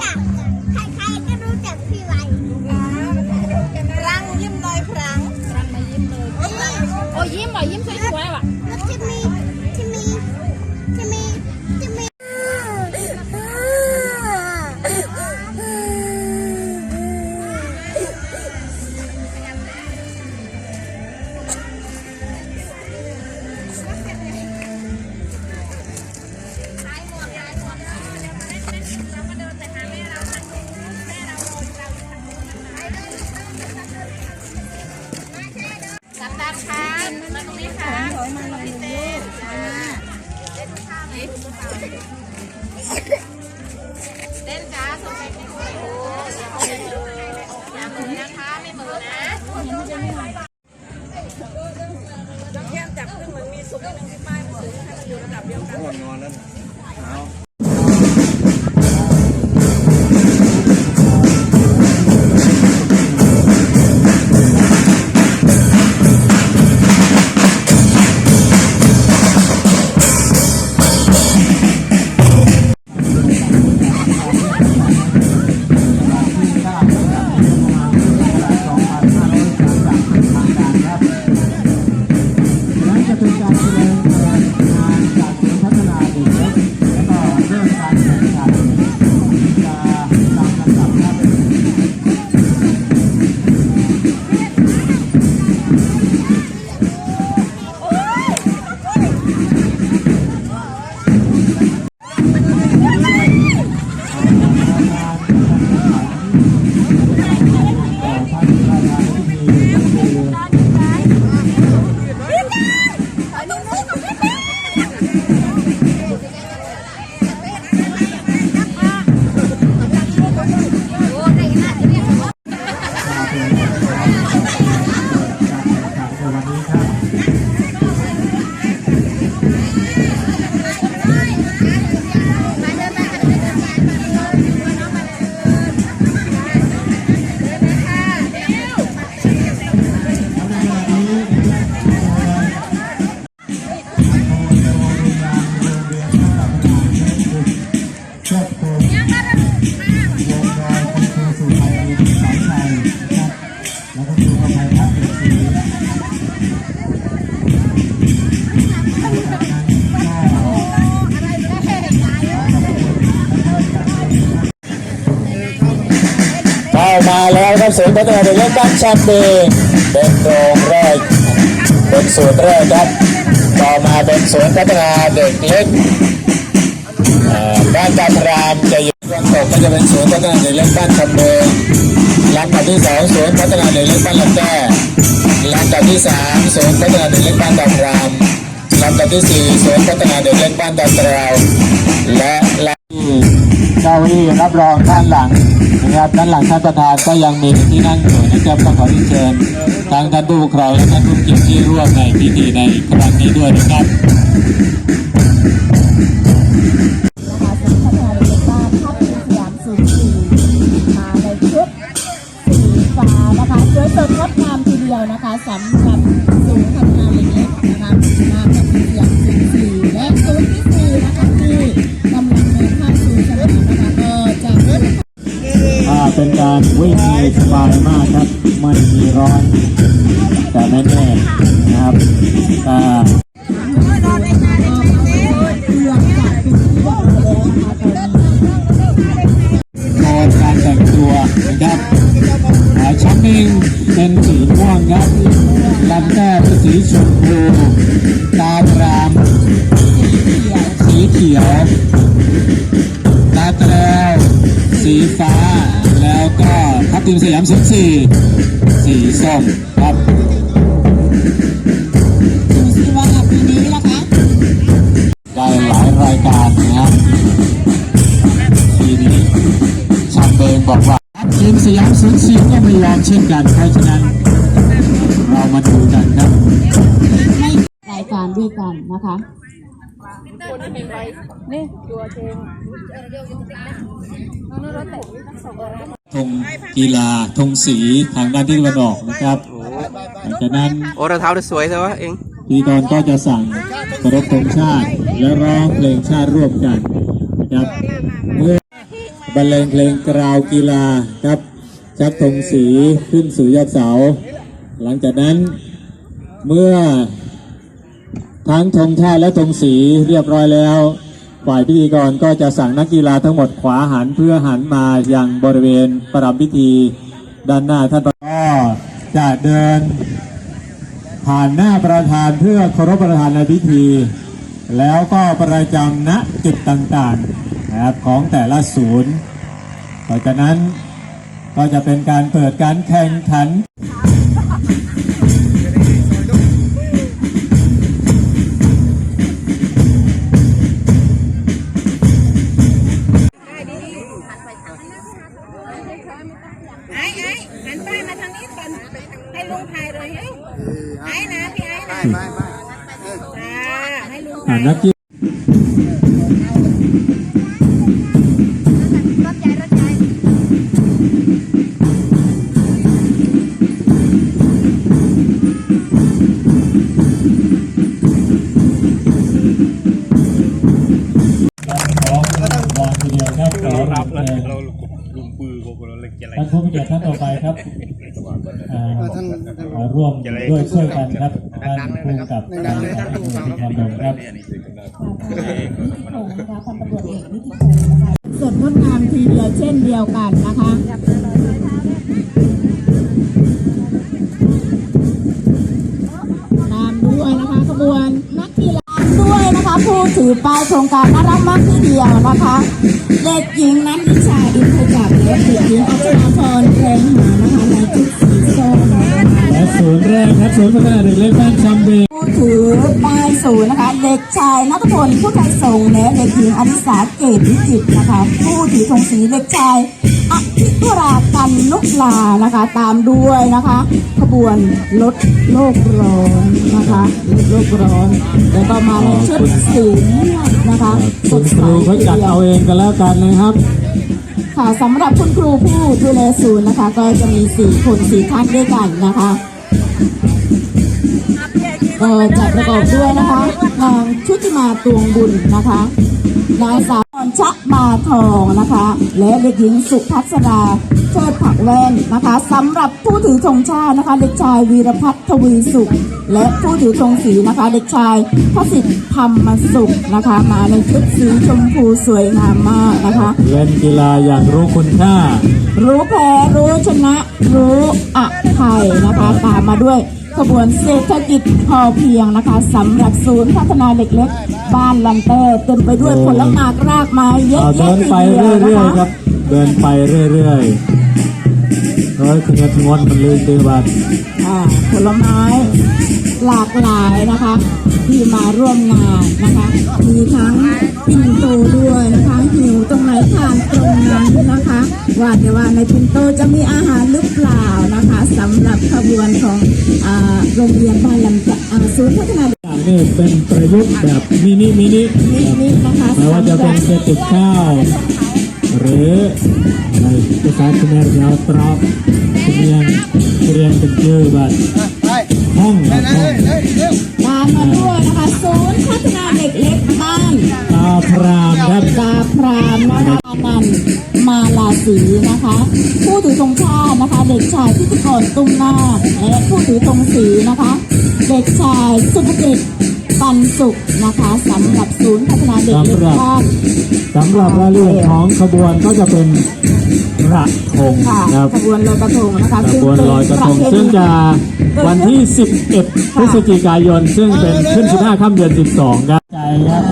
จั มาแล้วครับศูนย์พัฒนาเด็กเล็กบ้านชับเบเป็นโรงแรกเป็นศูนย์แรกครับต่อมาเป็นศูนย์พัฒนาเด็กเล็กบ้านตาพรามจะอยู่ตรงตกก็จะเป็นศูนย์พัฒนาเด็กเล็กบ้านคำเบงลำดับที่สองศูนย์พัฒนาเด็กเล็กบ้านลำแก้ลำดับที่สามศูนย์พัฒนาเด็กเล็กบ้านตาพรามลำดับที่สี่ศูนย์พัฒนาเด็กเล็กบ้านตาตราและลำที่ เก้าอี้รับรองด้านหลังนะครับด้านหลังท่านประธานก็ยังมีที่นั่งอยู่นะครับก็ขอเรียนเชิญทางท่านผู้ปกครองและท่านผู้เกี่ยรติที่ร่วมในพิธีในครั้งนี้ด้วยนะครับนะคะศูนย์พัฒนาเด็กบ้านทับทิมสย เป็นการวิ่งสบายมากครับ ไม่มีร้อนแต่แน่ๆนะครับอ่าบอยแล้วนะคะตอนนี้โดนการแต่งตัวดับชั้นหนึ่งเป็นสีม่วงครับลำแก้เป็นสีชมพูตาพราม สีเขียว ตาแตรวสีฟ้า แล้วก็ทัพทีมสยามสิบสี่สีส้มครับดูสิว่าปีนี้ล่ะคะได้หลายรายการนะครับปีนี้ชัมเบงบอกว่าทีมสยามสูญเสียก็ไม่ยอมเช่นกันเพราะฉะนั้น เรามาดูกันครับรายการด้วยกันนะคะ ธงกีฬาธงสีทางด้านที่ตะวันออกนะครับหลังจากนั้นโอ้รองเท้าได้สวยใช่ไหมเองพิธีกรก็จะสั่งเคารพธงชาติและร้องเพลงชาติร่วมกันนะครับเมื่อบรรเลงเพลงกราวกีฬาครับชักธงสีขึ้นสู่ยอดเสา หลังจากนั้นเมื่อทั้งธงชาติและธงสีเรียบร้อยแล้ว ฝ่ายพิธีกรก็จะสั่งนักกีฬาทั้งหมดขวาหันเพื่อหันมาอยังบริเวณประรำพิธีด้านหน้าท่านก็จะเดิน ผ่านหน้าประธานเพื่อเคารพประธานในพิธี แล้วก็ประจำณจุดต่างๆนะครับของแต่ละศูนย์ ต่อจากนั้นก็จะเป็นการเปิดการแข่งขัน นักกีรถใหญ่รถใหญ่ของวางทีเดียวครับขอรับเลยเราลุงปือโกเราเล็กอะไรท่านผู้มีเกียรติท่านต่อไปครับอ่ามาร่วมด้วยช่วยกันครับ ท่านผู้กำกับการสถานีสิทธิ์คำดงครับสดงดงามทีเดียวเช่นเดียวกันนะคะตามด้วยนะคะขบวนนักกีฬาด้วยนะคะผู้ถือป้ายโครงการน่ารักมากทีเดียวนะคะ เด็กหญิงนันทิชาอินทจักรและเด็ก ศูนย์แรกครับศูนย์พัฒนาเด็กเล็กบ้านชำเบงผู้ถือป้ายศูนย์นะคะ เด็กชายนัทพลผู้ไทยส่งและเด็กหญิงอนิสาเกตวิจิตรนะคะ ผู้ถือธงสีเด็กชายอภิธุรากันลุกลานะคะ ตามด้วยนะคะขบวนลดโลกร้อนนะคะลดโลกร้อน แล้วก็มาในชุดสีม่วงนะคะสคุดณใสครูเขาจัดเอาเองกันแล้วกันนะครับค่ะสำหรับคุณครูผู้ดูแลศูนย์นะคะ ก็จะมีสี่คนสี่ท่านด้วยกันนะคะก็ จะประกอบด้วยนะคะนางชุติมาตวงบุญนะคะนางสาว ชะมาทองนะคะ และเด็กหญิงสุภัสราเชิดผักแว่นนะคะสำหรับผู้ถือธงชาตินะคะ เด็กชายวีรพัฒน์ทวีสุข และผู้ถือธงสีนะคะ เด็กชายพระสิทธิ์ธรรมสุขนะคะ มาในชุดสีชมพูสวยงามมากนะคะ เล่นกีฬาอย่างรู้คุณค่า รู้แพ้รู้ชนะ รู้อภัยนะคะ ตามมาด้วย ขบวนเศรษฐกิจพอเพียงนะคะสำหรับศูนย์พัฒนาเด็กเล็ก บ้านลันเต้เต็มไปด้วยผลไม้รากไม้เยอะเอาแยะเดินทีไปเดียวเรื่นะอยๆครัคะบ เดินไปเรื่อยๆเฮ้ยคุณจะงอนมันลืมตีบัตรอ่าผลไม้หลากหลายนะคะ ที่มาร่วมงานนะคะ มีทั้งปิ่นโตด้วยนะคะหิวตรงไหนทานตรงนั้นนะคะ ว่าแต่ว่าในปิ่นโตจะมีอาหารหรือเปล่านะคะสำหรับขบวนของอ่าโรงเรียนบ้านลำจะอ่าศูนย์พัฒนาเด็กอย่างนี้เป็นประยุกต์แบบมินิมินินิดนะคะไม่ว่าจะเป็นกระติกข้าวหรือในภาษาเขมรยาวตรอบเรียงเรียงเป็นชื่อบัตรห้องครับห้องตามมาด้วยนะคะศูน สีนะคะ ผู้ถือธงชาตินะคะ เด็กชายพิธีกรตุ้มนาคและผู้ถือธงสีนะคะ เด็กชายสุภกิจปันสุขนะคะสำหรับศูนย์พัฒนาเด็กเล็กบ้านสำหรับรายละเอียดของขบวนก็จะเป็นกระทงค่ะครับขบวนลอยกระทงนะคะขบวนลอยกระทงเป็นซึ่งจะประเพณีวันที่ 11 พฤศจิกายน ซึ่งเป็นขึ้น 15ค่ำเดือน 12 ครับใจครับ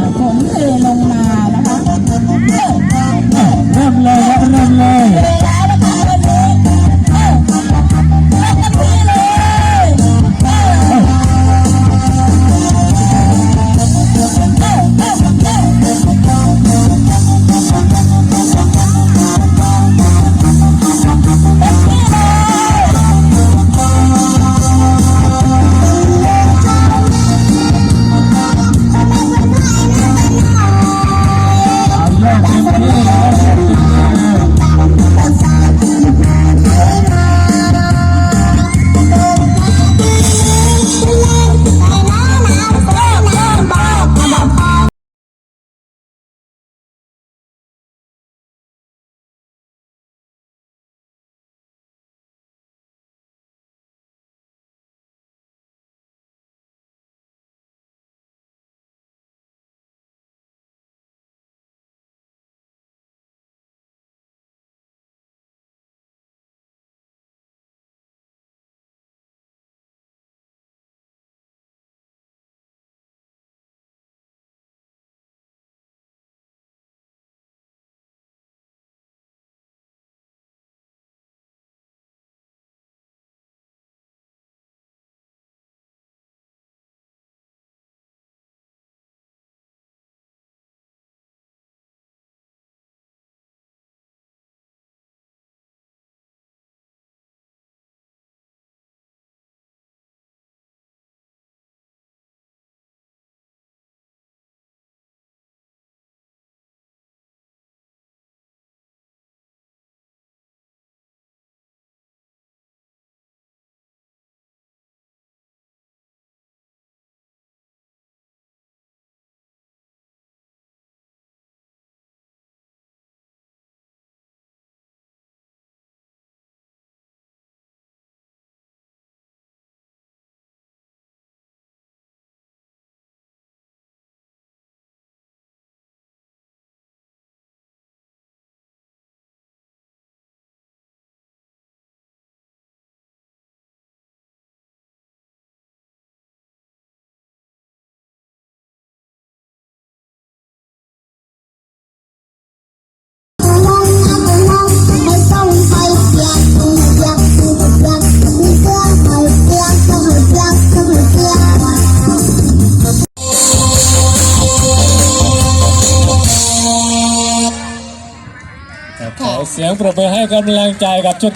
สียงปรบมือให้กำลังใจกับชุด